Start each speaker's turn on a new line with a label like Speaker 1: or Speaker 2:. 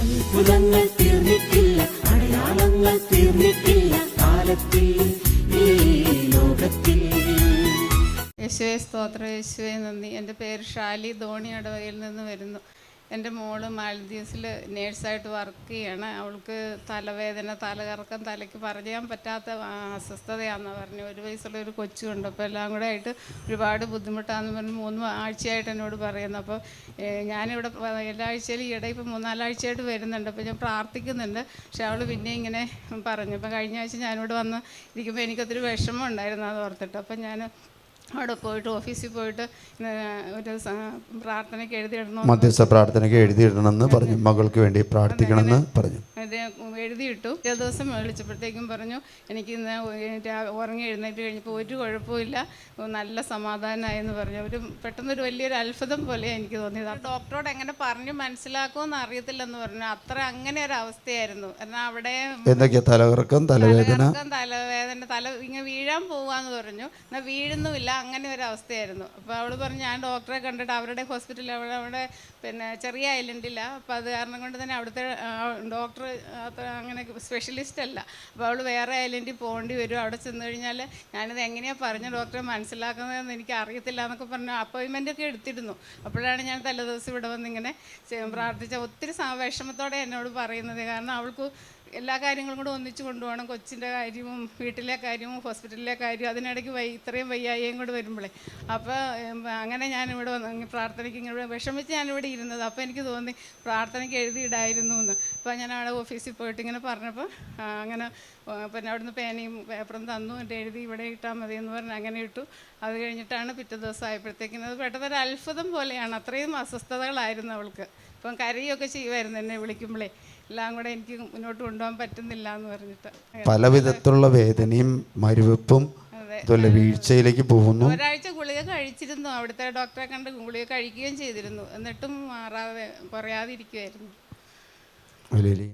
Speaker 1: അത്ഭുതങ്ങൾ തീർന്നിട്ടില്ല അടയാളങ്ങൾ തീർന്നിട്ടില്ല കാലത്തിൽ ഈ
Speaker 2: സ്തോത്ര യേശുവെ നന്ദി. എന്റെ പേര് ഷാലി ധോണി അടവയിൽ നിന്ന് വരുന്നു. എന്റെ മോൾ മാലദ്വീപ്സിൽ നേഴ്സായിട്ട് വർക്ക് ചെയ്യാണ്. അവൾക്ക് തലവേദന തലകറക്കം തലയ്ക്ക് പറയാൻ പറ്റാത്ത അസ്വസ്ഥതയാണെന്ന് പറഞ്ഞു ഒരു വയസ്സുള്ള ഒരു കൊച്ചുണ്ട് അപ്പോൾ എല്ലാം കൂടെ ആയിട്ട് ഒരുപാട് ബുദ്ധിമുട്ടാണെന്ന് പറഞ്ഞ് മൂന്ന് ആഴ്ചയായിട്ട് എന്നോട് പറയുന്നു. അപ്പോൾ ഞാനിവിടെ എല്ലാ ആഴ്ചയിലും ഈയിടെ ഇപ്പോൾ മൂന്നാലാഴ്ചയായിട്ട് വരുന്നുണ്ട്. അപ്പോൾ ഞാൻ പ്രാർത്ഥിക്കുന്നുണ്ട്. പക്ഷെ അവൾ പിന്നെ ഇങ്ങനെ പറഞ്ഞു. അപ്പോൾ കഴിഞ്ഞ ആഴ്ച ഞാനിവിടെ വന്ന് ഇരിക്കുമ്പോൾ എനിക്കൊത്തിരി വിഷമം ഉണ്ടായിരുന്നു അത് ഓർത്തിട്ട്. അപ്പോൾ ഞാൻ അവിടെ പോയിട്ട് ഓഫീസിൽ പോയിട്ട് ഒരു പ്രാർത്ഥനയ്ക്ക് എഴുതിയിടണം
Speaker 3: മധ്യസ്ഥ പ്രാർത്ഥനയ്ക്ക് എഴുതിയിടണമെന്ന് പറഞ്ഞു. മകൾക്ക് വേണ്ടി പ്രാർത്ഥിക്കണമെന്ന് പറഞ്ഞു.
Speaker 2: എഴുതിയിട്ടു. ഒരു ദിവസം വിളിച്ചപ്പോഴത്തേക്കും പറഞ്ഞു എനിക്ക് ഇന്ന് ഉറങ്ങി എഴുന്നേറ്റ് കഴിഞ്ഞപ്പോൾ ഒരു കുഴപ്പമില്ല നല്ല സമാധാനമായെന്ന് പറഞ്ഞു. ഒരു പെട്ടെന്നൊരു വലിയൊരു അത്ഭുതം പോലെ എനിക്ക് തോന്നിയത്. ആ ഡോക്ടറോട് എങ്ങനെ പറഞ്ഞു മനസ്സിലാക്കുമെന്ന് അറിയത്തില്ലെന്ന് പറഞ്ഞു. അത്ര അങ്ങനെ ഒരു അവസ്ഥയായിരുന്നു. കാരണം അവിടെ
Speaker 3: എന്തൊക്കെയാ? തലകറക്കം തലവേദന?
Speaker 2: തലകറക്കം തലവേദന തല ഇങ്ങനെ വീഴാൻ പോവാന്ന് പറഞ്ഞു. എന്നാൽ വീഴുന്നുമില്ല അങ്ങനെ ഒരു അവസ്ഥയായിരുന്നു. അപ്പോൾ അവൾ പറഞ്ഞു ഞാൻ ഡോക്ടറെ കണ്ടിട്ട് അവരുടെ ഹോസ്പിറ്റലിൽ അവിടെ അവിടെ പിന്നെ ചെറിയ ഐലൻഡില്ല അപ്പോൾ അത് കാരണം കൊണ്ട് തന്നെ അവിടുത്തെ ഡോക്ടർ അത്ര അങ്ങനെ സ്പെഷ്യലിസ്റ്റ് അല്ല. അപ്പോൾ അവൾ വേറെ ഐലൻഡിൽ പോകേണ്ടി വരും. അവിടെ ചെന്ന് കഴിഞ്ഞാൽ ഞാനിത് എങ്ങനെയാണ് പറഞ്ഞ ഡോക്ടറെ മനസ്സിലാക്കുന്നതെന്ന് എനിക്ക് അറിയത്തില്ല എന്നൊക്കെ പറഞ്ഞു അപ്പോയിൻമെന്റ് ഒക്കെ എടുത്തിരുന്നു. അപ്പോഴാണ് ഞാൻ തലേദിവസം ഇവിടെ വന്നിങ്ങനെ പ്രാർത്ഥിച്ച ഒത്തിരി വിഷമത്തോടെ എന്നോട് പറയുന്നത്. കാരണം അവൾക്ക് എല്ലാ കാര്യങ്ങളും കൂടെ ഒന്നിച്ച് കൊണ്ടുപോകണം. കൊച്ചിന്റെ കാര്യവും വീട്ടിലെ കാര്യവും ഹോസ്പിറ്റലിലെ കാര്യവും അതിനിടയ്ക്ക് വൈ ഇത്രയും വയ്യായിയും കൂടെ വരുമ്പോഴേ അപ്പോൾ അങ്ങനെ ഞാനിവിടെ വന്ന് പ്രാർത്ഥനയ്ക്ക് ഇങ്ങനെ വിഷമിച്ച് ഞാനിവിടെ ഇരുന്നത്. അപ്പോൾ എനിക്ക് തോന്നി പ്രാർത്ഥനയ്ക്ക് എഴുതിയിടായിരുന്നു എന്ന് അപ്പോൾ ഞാൻ അവിടെ ഓഫീസിൽ പോയിട്ട് ഇങ്ങനെ പറഞ്ഞപ്പോൾ അങ്ങനെ പിന്നെ അവിടുന്ന് പേനയും പേപ്പറും തന്നു. എന്റെ എഴുതി ഇവിടെ ഇട്ടാൽ മതി എന്ന് പറഞ്ഞ് അങ്ങനെ ഇട്ടു. അത് കഴിഞ്ഞിട്ടാണ് പിറ്റേ ദിവസം ആയപ്പോഴത്തേക്കിനും അത് പെട്ടെന്നൊരു അത്ഭുതം പോലെയാണ്. അത്രയും അസ്വസ്ഥതകളായിരുന്നു അവൾക്ക്. ഇപ്പം കരയൊക്കെ ചെയ്യുമായിരുന്നു എന്നെ വിളിക്കുമ്പോഴേ എല്ലാം കൂടെ എനിക്ക് മുന്നോട്ട് കൊണ്ടുപോകാൻ പറ്റുന്നില്ല എന്ന് പറഞ്ഞിട്ട്.
Speaker 3: പല വിധത്തിലുള്ള വേദനയും മരുവെപ്പും
Speaker 2: അതെ.
Speaker 3: അതുപോലെ വീഴ്ചയിലേക്ക് പോകുന്നു.
Speaker 2: ഒരാഴ്ച ഗുളിക കഴിച്ചിരുന്നു. അവിടുത്തെ ഡോക്ടറെ കണ്ട് ഗുളിക കഴിക്കുകയും ചെയ്തിരുന്നു. എന്നിട്ടും മാറാതെ കുറയാതിരിക്കുമായിരുന്നു
Speaker 3: ഹല്ലേലൂയ.